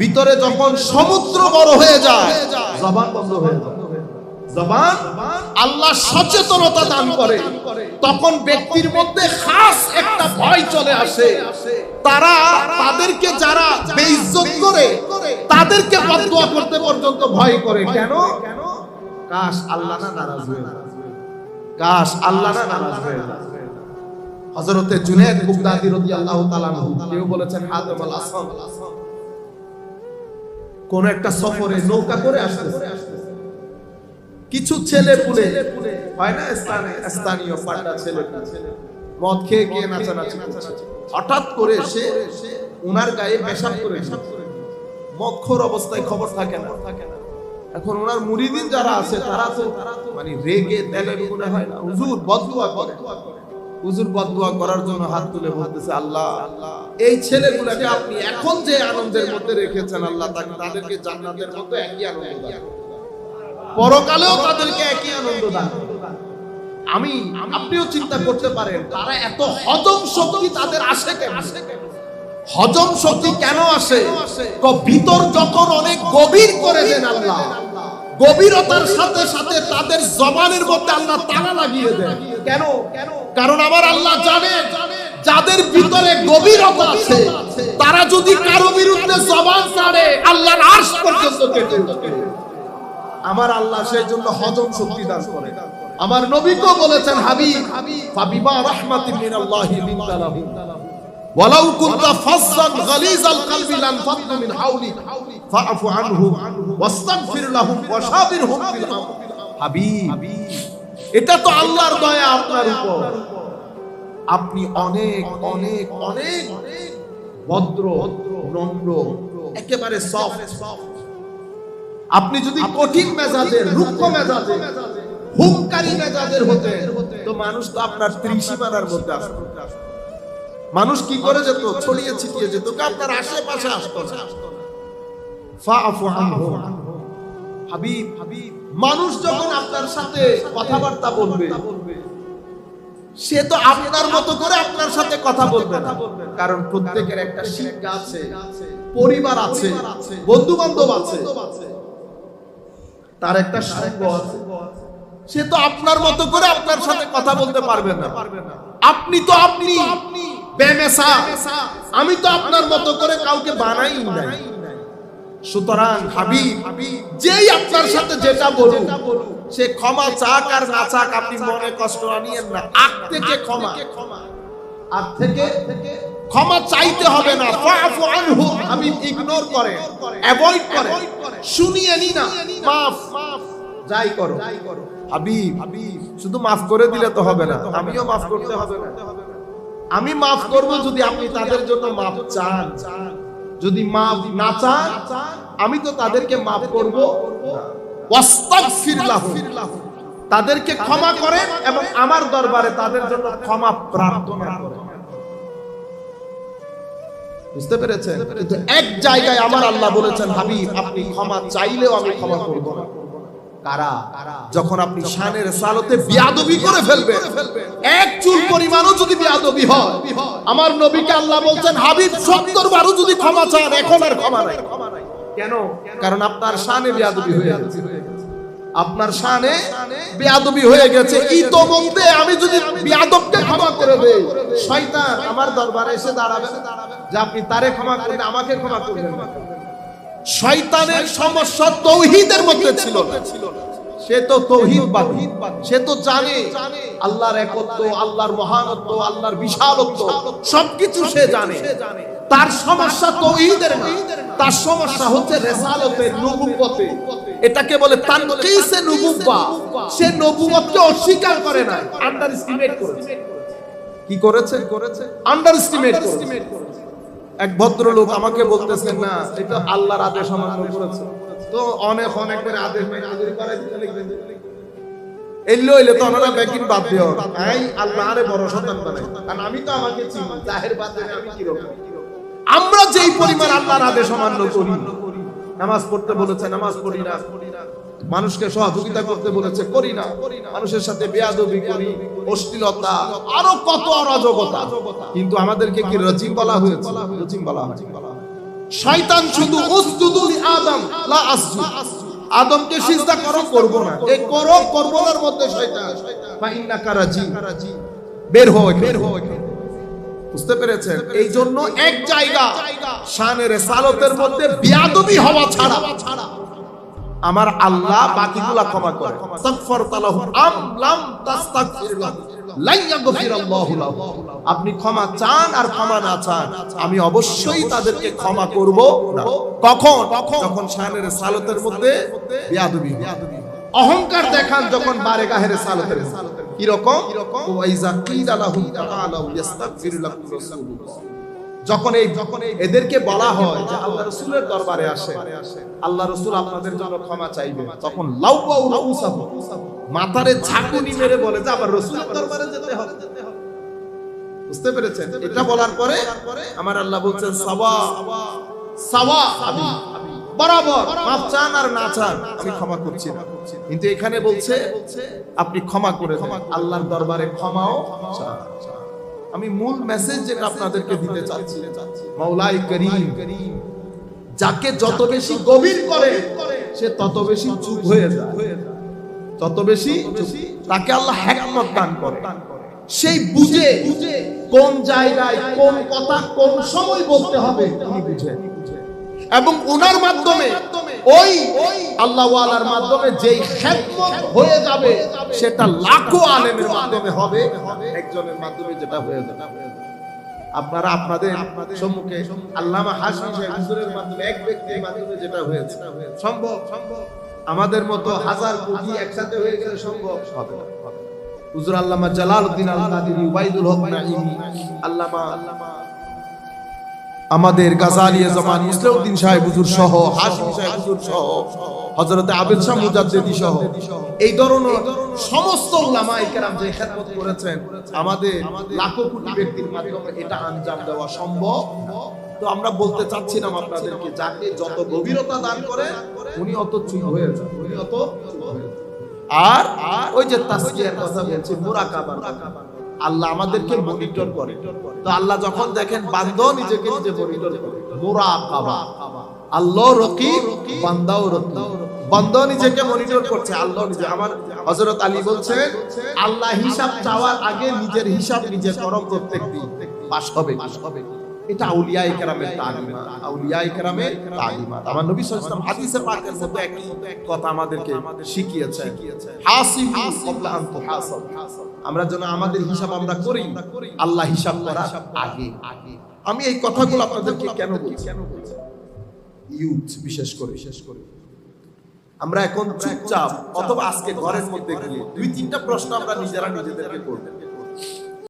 ভিতরে যখন সমুদ্র বড় হয়ে যায়, জবান বন্ধ হয়ে যায়। জবান আল্লাহ সচেতনতা দান করে। তখন ব্যক্তির মধ্যে খাস একটা ভয় চলে আসে। তারা তাদেরকে যারা বেইজ্জত করে, তাদেরকে বদদুয়া করতে পর্যন্ত ভয় করে। কেন? কাশ আল্লাহ না নারাজ হয়ে কাশ আল্লাহ না নারাজ হয়ে হযরতে জুনায়েদ বুগদাদি রাদিয়াল্লাহু তাআলা কেউ বলেছেন হাতেম আল আসম কোন একটা সফরে নৌকা করে আসতেছে। কিছু ছেলে পুলে, হয় না স্থানীয় পান্ডা ছেলে মদ খেয়ে গিয়ে নাচানাচি। হঠাৎ করে সে ওনার গায়ে পেশাব করে মক্ষর অবস্থায় খবর থাকে না। এখন ওনার মুরিদিন যারা আছে, তারা তো মানে রেগে তেলে গুণে হয় না। হুজুর বদদুয়া করে। হুজুর বদদুয়া করার জন্য হাত তুলে বলতেছে, আল্লাহ, এই ছেলেগুলোকে আপনি এখন যে আনন্দের মধ্যে রেখেছেন, আল্লাহ তাকে তাদেরকে জান্নাতের মধ্যে একই আনন্দ পরকালেও তাদেরকে একই আনন্দ দান আমি, আপনিও চিন্তা করতে পারেন, তারা এত হজম শক্তি তাদের আসে কেন? হজম শক্তি কেন আসে? ভিতর যখন অনেক গভীর করে দেন আল্লাহ গভীরতার সাথে সাথে তাদের জবানের মধ্যে আল্লাহ তালা লাগিয়ে দেন কেন? কারণ আমার আল্লাহ জানে যাদের ভিতরে গভীরতা আছে তারা যদি কারও বিরুদ্ধে জবান ছাড়ে আল্লাহর আশ পর্যন্ত কেটে আমার আল্লাহ সেই জন্য হজম শক্তি দান করে। আমার নবীকেও বলেছেন হাবিব ফাবিমা রাহমাতিন মিনাল্লাহি লিনতা লাহুম ওয়ালাউ হাবিব, এটা তো আল্লাহর দয়া আপনার উপর। আপনি অনেক অনেক অনেক ভদ্র, নম্র, একেবারে সফট আপনি যদি কঠিন মেজাজের, রুক্ষ মেজাজের, হুঙ্কারি মেজাজের হতে তো মানুষ তো আপনার ত্রিসীমানার মধ্যে আসতো। মানুষ কি করে যেত ছড়িয়ে ছিটিয়ে যেত আপনার আশেপাশে আসতো মানুষ যখন আপনার সাথে কথাবার্তা বলবে, সে তো আপনার মতো করে আপনার সাথে কথা বলবে কারণ প্রত্যেকের একটা শিক্ষা আছে, পরিবার আছে বন্ধু বান্ধব আছে। তার একটা সঙ্গ আছে। সে তো আপনার মতো করে আপনার সাথে কথা বলতে পারবে না। আপনি তো আপনি। বেমেসা আমি তো আপনার মতো করে কাউকে বানাই নাই। সুতরাং হাবিব, যেই আপনার সাথে যেটা বলুন সে ক্ষমা চাক আর না চাক আপনি মনে কষ্ট আনিয়েন না। আগ থেকে ক্ষমা। আগ থেকে ক্ষমা চাইতে হবে না। ফাফু আনহু, আমি ইগনোর করে অ্যাভয়েড করে, শুনিয়ে নি না। মাফ, যাই করো। হাবিব, শুধু মাফ করে দিলে তো হবে না। আমিও মাফ করতে হবে না। আমি মাফ করব যদি আপনি তাদের জন্য মাফ চান। যদি মাফ না চান আমি তো তাদেরকে মাফ করব। তাদেরকে ক্ষমা করেন এবং আমার দরবারে তাদের জন্য ক্ষমা প্রার্থনা করেন। বুঝতে পেরেছেন? কিন্তু এক জায়গায় আমার আল্লাহ বলেছেন হাবিব আপনি ক্ষমা চাইলেও আমি ক্ষমা করব না। কারা? যখন আপনি শানের সালতে বিয়াদবি করে ফেলবে এক চুল পরিমাণও যদি বিয়াদবি হয়, আমার নবীকে আল্লাহ বলছেন, হাবিব, সত্তর বারও যদি ক্ষমা চান, এখন আর ক্ষমা নাই। কেন? কারণ আপনার শানে বিয়াদবি হয়ে গেছে। আপনার শানে বেয়াদবি হয়ে গেছে। ইতোমধ্যে আমি যদি বেয়াদবকে ক্ষমা করে দেই, শয়তান আমার দরবারে এসে দাঁড়াবে যে আপনি তারে ক্ষমা করবেন আমাকে ক্ষমা করবেন। শয়তানের সমস্যা তৌহিদের মধ্যে ছিল না। সে তো তৌহিদবাদী সে তো জানে আল্লাহর একত্ব আল্লাহর মহানত্ব আল্লাহর বিশালত্ব সবকিছু সে জানে। তার সমস্যা তৌহিদের না। তার সমস্যা হচ্ছে রেসালতের নবুবতে এটাকে বলে তানকিসে নবুব্বা সে নবুবতকে অস্বীকার করে না। আন্ডার এস্টিমেট করেছে। কি করেছে? করেছে। আন্ডার এস্টিমেট করেছে। এক ভদ্রলোক আমাকে বলতেছেন, না, এটা আল্লাহর আদেশ অমান্য করেছে। তো অনেক অনেক করে আদেশ আমরা যেই পরিমাণ আল্লাহর আদেশ অমান্য করি, নামাজ পড়তে বলেছে, নামাজ পড়ি না। মানুষকে সহযোগিতা করতে বলেছে, করি না। মানুষের সাথে বেয়াদবি করি, অশ্লীলতা, আরও কত অরাজকতা। কিন্তু আমাদেরকে কি রজিম বলা হয়েছে? রজিম বলা হয় শয়তান শুধু উসজুদুল আদম, লা আসজুদ। আদমকে সিজদা করো, করব না। এই করো করব নার মধ্যে শয়তান। ফা ইন্নাকা রাজি বের হও বের হও বুঝতে পেরেছেন? এই জন্য এক জায়গা, শানের সালতের মধ্যে বিয়াদবি হওয়া ছাড়া আমার আল্লাহ বাকিগুলা ক্ষমা করে। আপনি ক্ষমা চান আর ক্ষমা না চান, আমি অবশ্যই তাদেরকে ক্ষমা করব না। কখন? যখন শানের সালতের মধ্যে অহংকার দেখান যখন বারে গাহের সালতের কি রকম? যখন এই যখন এদেরকে বলা হয় যে আল্লাহ রসুলের দরবারে আসে আল্লাহ রসুল আপনাদের জন্য ক্ষমা চাইবে। তখন মাথারে ঝাঁকুনি মেরে বলে যে আবার রসুলের দরবারে যেতে হবে। বুঝতে পেরেছেন? এটা বলার পরে আমার আল্লাহ বলছেন সাওয়া সাওয়া আমি বরাবর মাফ চান আর না চান আমি ক্ষমা করছি না। কিন্তু এখানে বলছে আপনি ক্ষমা করে আল্লাহর দরবারে ক্ষমাও চান। আমি মূল মেসেজ যেটা আপনাদেরকে দিতে চাচ্ছি। মাওলাই করিম যাকে যত বেশি গভীর করে সে তত বেশি চুপ হয়ে যায়। তত বেশি তাকে আল্লাহ হ্যাকমত দান করে। সেই বুঝে কোন জায়গায় কোন কথা কোন সময় বলতে হবে তিনি বুঝে এবং ওনার মাধ্যমে ওই আল্লাহ ওয়ালার মাধ্যমে যেই খেদমত হয়ে যাবে, সেটা লাখো আলেমের মাধ্যমে হবে, একজনের মাধ্যমে যেটা হয়ে যাবে। আপনারা আপনাদের সম্মুখে আল্লামা হাসমি সাহেব হুজুরের মাধ্যমে এক ব্যক্তির মাধ্যমে যেটা হয়েছে, সম্ভব? সম্ভব আমাদের মতো হাজার কোটি একসাথে হয়ে গেলে সম্ভব? হবে হুজুর আল্লামা জালালউদ্দিন আল কাদিরি ওবাইদুল হক নাঈমি, আল্লামা আমাদের গাজালিয়া জামান ইসলাউদ্দিন সাহেব হুজুর সহ, হাশিম সাহেব হুজুর সহ, হযরত আবেদ শাহ মুজাদ্দিদি সহ, এই ধরনের সমস্ত উলামায়ে কেরাম যে খেদমত করেছেন, আমাদের লাখো কোটি ব্যক্তির মাধ্যমে এটা আঞ্জাম দেওয়া সম্ভব তো আমরা বলতে চাচ্ছিলাম আপনাদেরকে, যাকে যত গভীরতা দান করে, উনি অত চুপ হয়ে যান, উনি অত আর ওই যে তাসকিয়ার কথা বলছি মুরাকাবা আল্লাহ আমাদেরকে মনিটর করে। তো আল্লাহ যখন দেখেন বান্দা নিজেকে নিজে মনিটর করে। মুরাকাবা। আল্লাহ রকিব বান্দাও রকিব। বান্দা নিজেকে মনিটর করছে। আল্লাহ নিজে আমার হযরত আলী বলছেন আল্লাহ হিসাব চাওয়ার আগে নিজের হিসাব নিজে করো প্রত্যেক দিন পাস হবে। পাস হবে। এটা আউলিয়া ইকরামের আউলিয়া ইকরামের আমার নবী সাল্লাল্লাহু আলাইহি হাদিসে পাকের কথা আমাদেরকে শিখিয়েছেন হাসিবু ক্বাবলা আন তুহাসাব। আমরা যেন আমাদের হিসাব আমরা করি, আল্লাহ হিসাব করার আগে। আমি এই কথাগুলো আপনাদেরকে কেন বলছি? ইউথ বিশেষ করে। বিশেষ করে আমরা এখন চুপচাপ, অথবা আজকে ঘরের মধ্যে গিয়ে দুই তিনটা প্রশ্ন আমরা নিজেরা নিজেদেরকে করব।